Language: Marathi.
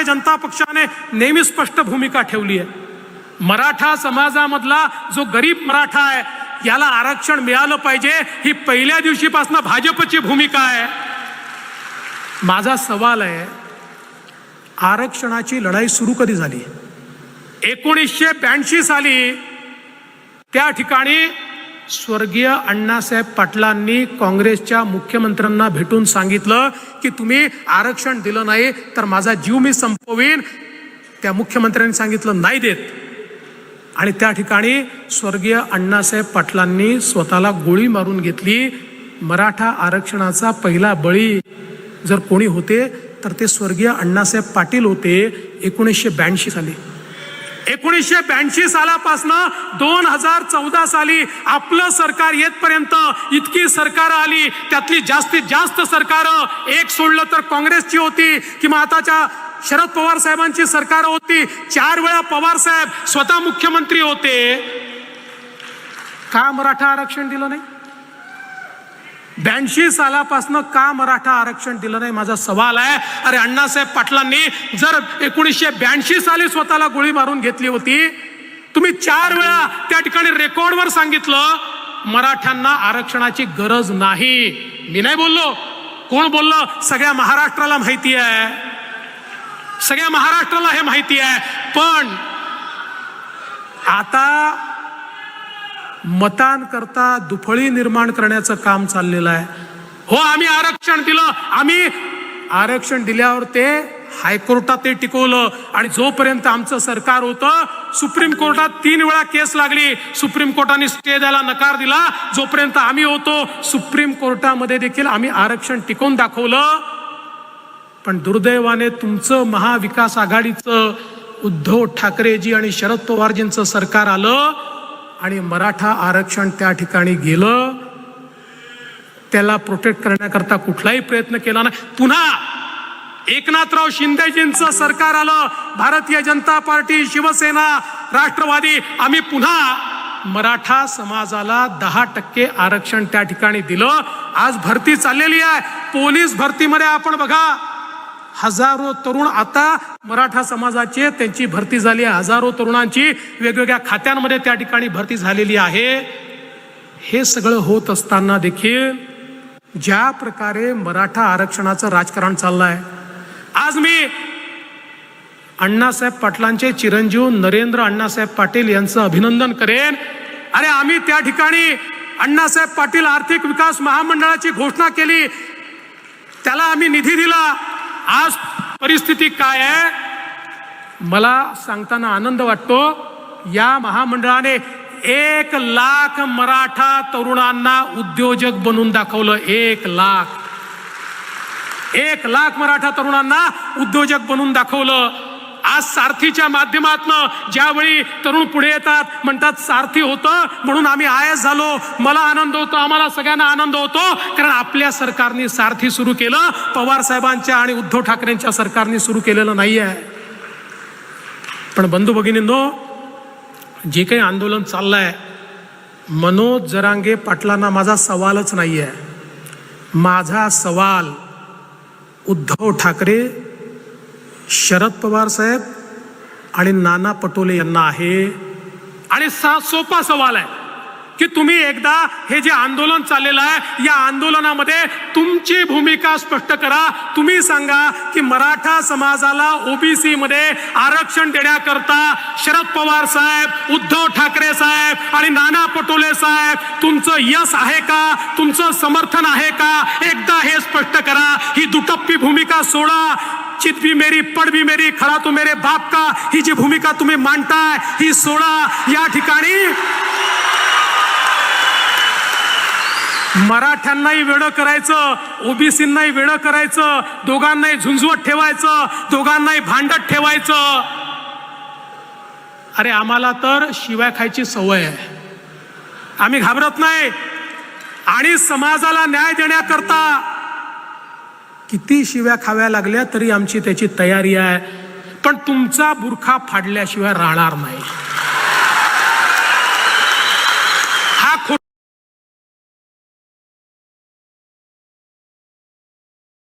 भारतीय जनता पक्षाने नेहमी स्पष्ट भूमिका ठेवली आहे. मराठा समाजामधला जो गरीब मराठा आहे याला आरक्षण मिळालं पाहिजे ही पहिल्या दिवशीपासून भाजपची भूमिका आहे. माझा सवाल आहे आरक्षणाची लढाई सुरू कधी झाली? एकोणीसशे ब्याऐंशी साली त्या ठिकाणी स्वर्गीय अण्णासाहेब पाटलांनी काँग्रेसच्या मुख्यमंत्र्यांना भेटून सांगितलं की तुम्ही आरक्षण दिलं नाही तर माझा जीव मी संपवीन. त्या मुख्यमंत्र्यांनी सांगितलं नाही देत. आणि त्या ठिकाणी स्वर्गीय अण्णासाहेब पाटलांनी स्वतःला गोळी मारून घेतली. मराठा आरक्षणाचा पहिला बळी जर कोणी होते तर ते स्वर्गीय अण्णासाहेब पाटील होते. एकोणीसशे ब्याऐंशी साली. एकोणीसशे ब्याऐंशी सालापासनं दोन हजार चौदा साली आपलं सरकार येतपर्यंत इतकी सरकार आली त्यातली जास्तीत जास्त सरकार एक सोडलं तर काँग्रेसची होती किंवा आताच्या शरद पवार साहेबांची सरकार होती चार वेळा पवार साहेब स्वतः मुख्यमंत्री होते. का मराठा आरक्षण दिलं नाही? ब्याऐंशी सालापासनं का मराठा आरक्षण दिलं नाही? माझा सवाल आहे. अरे अण्णासाहेब पाटलांनी जर एकोणीसशे ब्याऐंशी साली स्वतःला गोळी मारून घेतली होती तुम्ही चार वेळा त्या ठिकाणी रेकॉर्डवर सांगितलं मराठ्यांना आरक्षणाची गरज नाही. मी नाही बोललो. कोण बोललं? सगळ्या महाराष्ट्राला माहिती आहे. सगळ्या महाराष्ट्राला हे माहिती आहे. पण आता मतांकरता दुफळी निर्माण करण्याचं काम चाललेलं आहे. हो आम्ही आरक्षण दिलं. आम्ही आरक्षण दिल्यावर ते हायकोर्टात ते टिकवलं. आणि जोपर्यंत आमचं सरकार होतं सुप्रीम कोर्टात तीन वेळा केस लागली. सुप्रीम कोर्टाने स्टे द्यायला नकार दिला. जोपर्यंत आम्ही होतो सुप्रीम कोर्टामध्ये देखील आम्ही आरक्षण टिकवून दाखवलं. पण दुर्दैवाने तुमचं महाविकास आघाडीचं उद्धव ठाकरेजी आणि शरद पवारजींचं सरकार आलं. आणि मराठा आरक्षण त्या ठिकाणी गेलं त्याला प्रोटेक्ट करण्याकरता कुठलाही प्रयत्न केला नाही. पुन्हा एकनाथराव शिंदेजींचं सरकार आलं भारतीय जनता पार्टी शिवसेना राष्ट्रवादी आम्ही पुन्हा मराठा समाजाला दहा टक्के आरक्षण त्या ठिकाणी दिलं. आज भरती चाललेली आहे. पोलीस भरतीमध्ये आपण बघा. हजारो तरुण आता मराठा समाजाचे त्यांची भरती झाली आहे. हजारो तरुणांची वेगवेगळ्या खात्यांमध्ये त्या ठिकाणी भरती झालेली आहे. हे सगळं होत असताना देखील ज्या प्रकारे मराठा आरक्षणाचं राजकारण चाललं आहे आज मी अण्णासाहेब पाटलांचे चिरंजीव नरेंद्र अण्णासाहेब पाटील यांचं अभिनंदन करेन. अरे आम्ही त्या ठिकाणी अण्णासाहेब पाटील आर्थिक विकास महामंडळाची घोषणा केली. त्याला आम्ही निधी दिला. आज परिस्थिती काय आहे? मला सांगताना आनंद वाटतो. या महामंडळाने एक लाख मराठा तरुणांना उद्योजक बनवून दाखवलं. एक लाख. एक लाख मराठा तरुणांना उद्योजक बनवून दाखवलं. आज सारथीच्या माध्यमातनं ज्यावेळी तरुण पुढे येतात म्हणतात सारथी होतं म्हणून आम्ही आय झालो. मला आनंद होतो आम्हाला सगळ्यांना आनंद होतो. कारण आपल्या सरकारने सारथी सुरू केलं पवार साहेबांच्या आणि उद्धव ठाकरेंच्या सरकारने सुरू केलेलं नाही आहे पण बंधू भगिनींनो जे काही आंदोलन चाललंय मनोज जरांगे पाटलांना माझा सवालच नाही आहे माझा सवाल उद्धव ठाकरे शरद पवार साहेब आणि नाना पटोले यांना आहे. आणि सा सोपा सवाल आहे की तुम्ही एकदा हे जे आंदोलन चाललेलं आहे या आंदोलनामध्ये तुमची भूमिका स्पष्ट करा. तुम्ही सांगा की मराठा समाजाला ओबीसी मध्ये आरक्षण देण्याकरता शरद पवार साहेब उद्धव ठाकरे साहेब आणि नाना पटोले साहेब तुमचं यश आहे का? तुमचं समर्थन आहे का? एकदा हे का सोडा। चित भी मेरी पड भी मेरी खडा तू मेरे बाप का। ही जी भूमिका तुम्ही मांडताय ही सोडा। या ठिकाणी मराठ्यांनाही वेळ करायचं ओबीसींनाही वेळ करायचं दोघांनाही झुंजवत ठेवायचं दोघांनाही भांडत ठेवायचं. अरे आम्हाला तर शिवाय खायची सवय आहे. आम्ही घाबरत नाही. आणि समाजाला न्याय देण्याकरता किती शिव्या खाव्या लागल्या तरी आमची त्याची तयारी आहे. पण तुमचा बुरखा फाडल्याशिवाय राहणार नाही.